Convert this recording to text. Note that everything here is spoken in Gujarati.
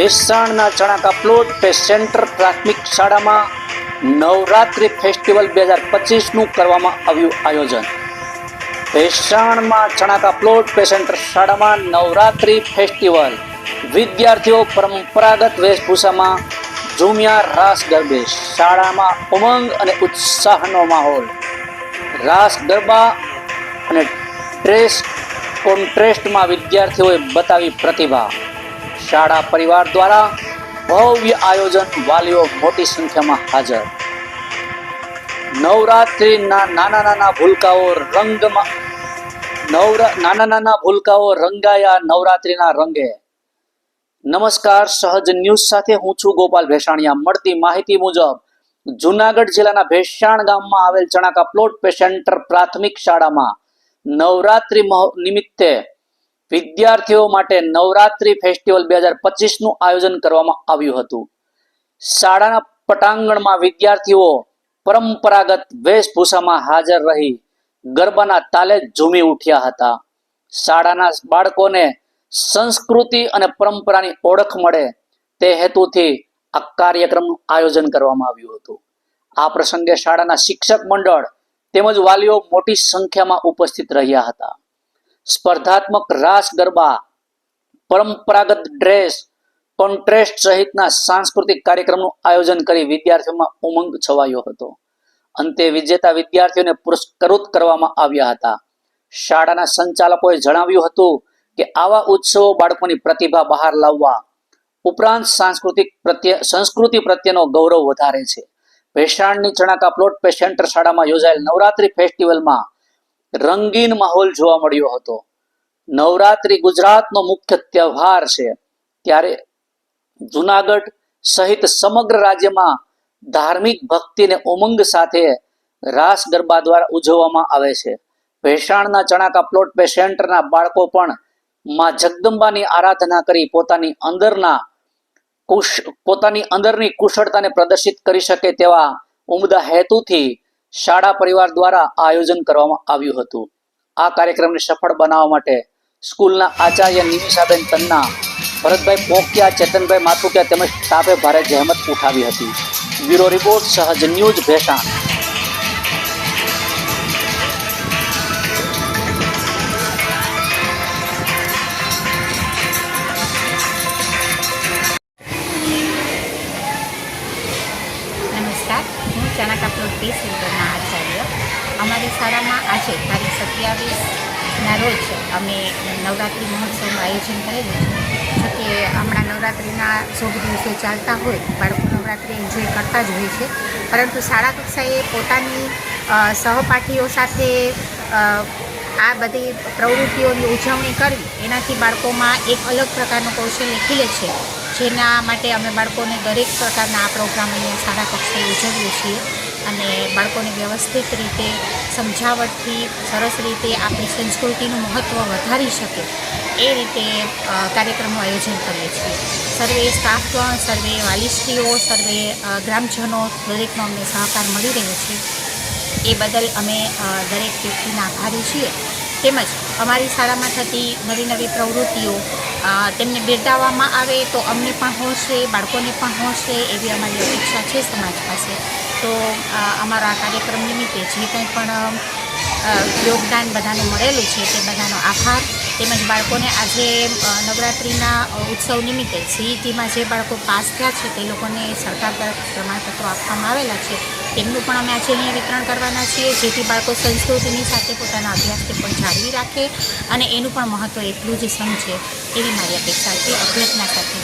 ભેસાણના ચણાકા પ્લોટ પે સેન્ટર પ્રાથમિક શાળામાં નવરાત્રિ ફેસ્ટિવલ બે હજાર પચીસનું કરવામાં આવ્યું આયોજન. ભેસાણમાં ચણાકા પ્લોટ પે સેન્ટર શાળામાં નવરાત્રિ ફેસ્ટિવલ વિદ્યાર્થીઓ પરંપરાગત વેશભૂષામાં ઝૂમ્યા રાસ ગરબે, શાળામાં ઉમંગ અને ઉત્સાહનો માહોલ. રાસ ગરબા અને ટ્રેસ કોન્ટ્રેસ્ટમાં વિદ્યાર્થીઓએ બતાવી પ્રતિભા. શાળા પરિવાર દ્વારા ભવ્ય આયોજન વાલીઓ મોટી સંખ્યામાં હાજર. નવરાત્રિના નાના નાના ભૂલકાઓ રંગમાં નવરા નાના નાના ભૂલકાઓ રંગાયા નવરાત્રિના રંગે. નમસ્કાર, સહજ ન્યૂઝ સાથે હું છું ગોપાલ ભેસાણિયા. મળતી માહિતી મુજબ, જુનાગઢ જિલ્લાના ભેસાણ ગામમાં આવેલ ચણાકા પ્લોટ પેસેન્ટર પ્રાથમિક શાળામાં નવરાત્રિ નિમિત્તે વિદ્યાર્થીઓ માટે નવરાત્રી ફેસ્ટિવલ બે હજાર પચીસનું આયોજન કરવામાં આવ્યું હતું. શાળાના પટાંગણમાં વિદ્યાર્થીઓ પરંપરાગત વેશભૂષામાં હાજર રહી ગરબાના તાલે ઝૂમી ઉઠ્યા હતા. શાળાના બાળકોને સંસ્કૃતિ અને પરંપરાની ઓળખ મળે તે હેતુથી આ કાર્યક્રમનું આયોજન કરવામાં આવ્યું હતું. આ પ્રસંગે શાળાના શિક્ષક મંડળ તેમજ વાલીઓ મોટી સંખ્યામાં ઉપસ્થિત રહ્યા હતા. સ્પર્ધાત્મક રાસ ગરબા, પરંપરાગત ડ્રેસ, કોન્ટ્રેસ્ટ સહિતના સાંસ્કૃતિક કાર્યક્રમનું આયોજન કરી વિદ્યાર્થીઓમાં ઉમંગ છવાયો હતો. અંતે વિજેતા વિદ્યાર્થીઓને પુરસ્કૃત કરવામાં આવ્યા હતા. શાળાના સંચાલકોએ જણાવ્યું હતું કે આવા ઉત્સવો બાળકોની પ્રતિભા બહાર લાવવા ઉપરાંત સાંસ્કૃતિક પ્રત્યે, સંસ્કૃતિ પ્રત્યેનો ગૌરવ વધારે છે. ભેસાણની ચણાકા પ્લોટ પે સેન્ટર શાળામાં યોજાયેલ નવરાત્રી ફેસ્ટિવલમાં રંગીન માહોલ જોવા મળ્યો હતો. નવરાત્રી ગુજરાતનો મુખ્ય તહેવાર છે. ત્યારે જુનાગઢ સહિત સમગ્ર રાજ્યમાં ધાર્મિક ભક્તિને ઉમંગ સાથે રાસ ગરબા દ્વારા ઉજવવામાં આવે છે. ભેસાણના ચણાકા પ્લોટ પે સેન્ટરના બાળકો પણ માં જગદંબાની આરાધના કરી પોતાની અંદરના કુશ, પોતાની અંદરની કુશળતાને પ્રદર્શિત કરી શકે તેવા ઉમદા હેતુથી શાળા પરિવાર દ્વારા આયોજન કરવામાં આવ્યું હતું. આ કાર્યક્રમને સફળ બનાવવા માટે સ્કૂલના આચાર્ય નિમિષાબેન તન્ના, ભરતભાઈ પોકિયા, ચેતનભાઈ માથુકિયા તેમજ સ્ટાફે ભારે જહેમત ઉઠાવી હતી. Bureau report, Sahaj news, Bhesan. હું આપણું પી સેન્ટરના આચાર્ય. અમારી શાળામાં આજે તારીખ સત્યાવીસના રોજ અમે નવરાત્રિ મહોત્સવનું આયોજન કરેલું છે. જો કે હમણાં નવરાત્રિના શુભ દિવસો ચાલતા હોય, બાળકો નવરાત્રિ એન્જોય કરતા જ હોય છે. પરંતુ શાળા કક્ષાએ પોતાની સહપાઠીઓ સાથે આ બધી પ્રવૃત્તિઓની ઉજવણી કરવી એનાથી બાળકોમાં એક અલગ પ્રકારનું કૌશલ્ય ખીલે છે. જેના માટે અમે બાળકોને દરેક પ્રકારના આ પ્રોગ્રામ અહીંયા શાળા કક્ષાએ ઉજવીએ છીએ. અને બાળકોને વ્યવસ્થિત રીતે, સમજાવટથી, સરસ રીતે આપણી સંસ્કૃતિનું મહત્ત્વ વધારી શકે એ રીતે કાર્યક્રમો આયોજન કરીએ છીએ. સર્વે સ્ટાફગણ, સર્વે વાલીશ્રીઓ, સર્વે ગ્રામજનો, દરેકનો અમને સહકાર મળી રહ્યો છે. એ બદલ અમે દરેક વ્યક્તિના આભારી છીએ. તેમજ અમારી શાળામાં થતી નવી નવી પ્રવૃત્તિઓ તેમને બિરદાવવામાં આવે તો અમને પણ હોશે, બાળકોને પણ હોશે એવી અમારી અપેક્ષા છે સમાજ પાસે. તો અમારા કાર્યક્રમ નિમિત્તે જે કંઈ પણ યોગદાન બધાનું મળેલું છે તે બધાનો આભાર. તેમજ બાળકોને આજે નવરાત્રિના ઉત્સવ નિમિત્તે સીઈટીમાં જે બાળકો પાસ થયા છે તે લોકોને સરકાર તરફ પ્રમાણપત્રો આપવામાં આવેલા છે. તેમનું પણ અમે આજે અહીંયા વિતરણ કરવાના છીએ, જેથી બાળકો સંસ્કૃતિની સાથે પોતાના અભ્યાસને પણ જાળવી રાખે અને એનું પણ મહત્ત્વ એટલું જ સમજે એવી મારી અપેક્ષા છે. અભ્યર્થના સાથે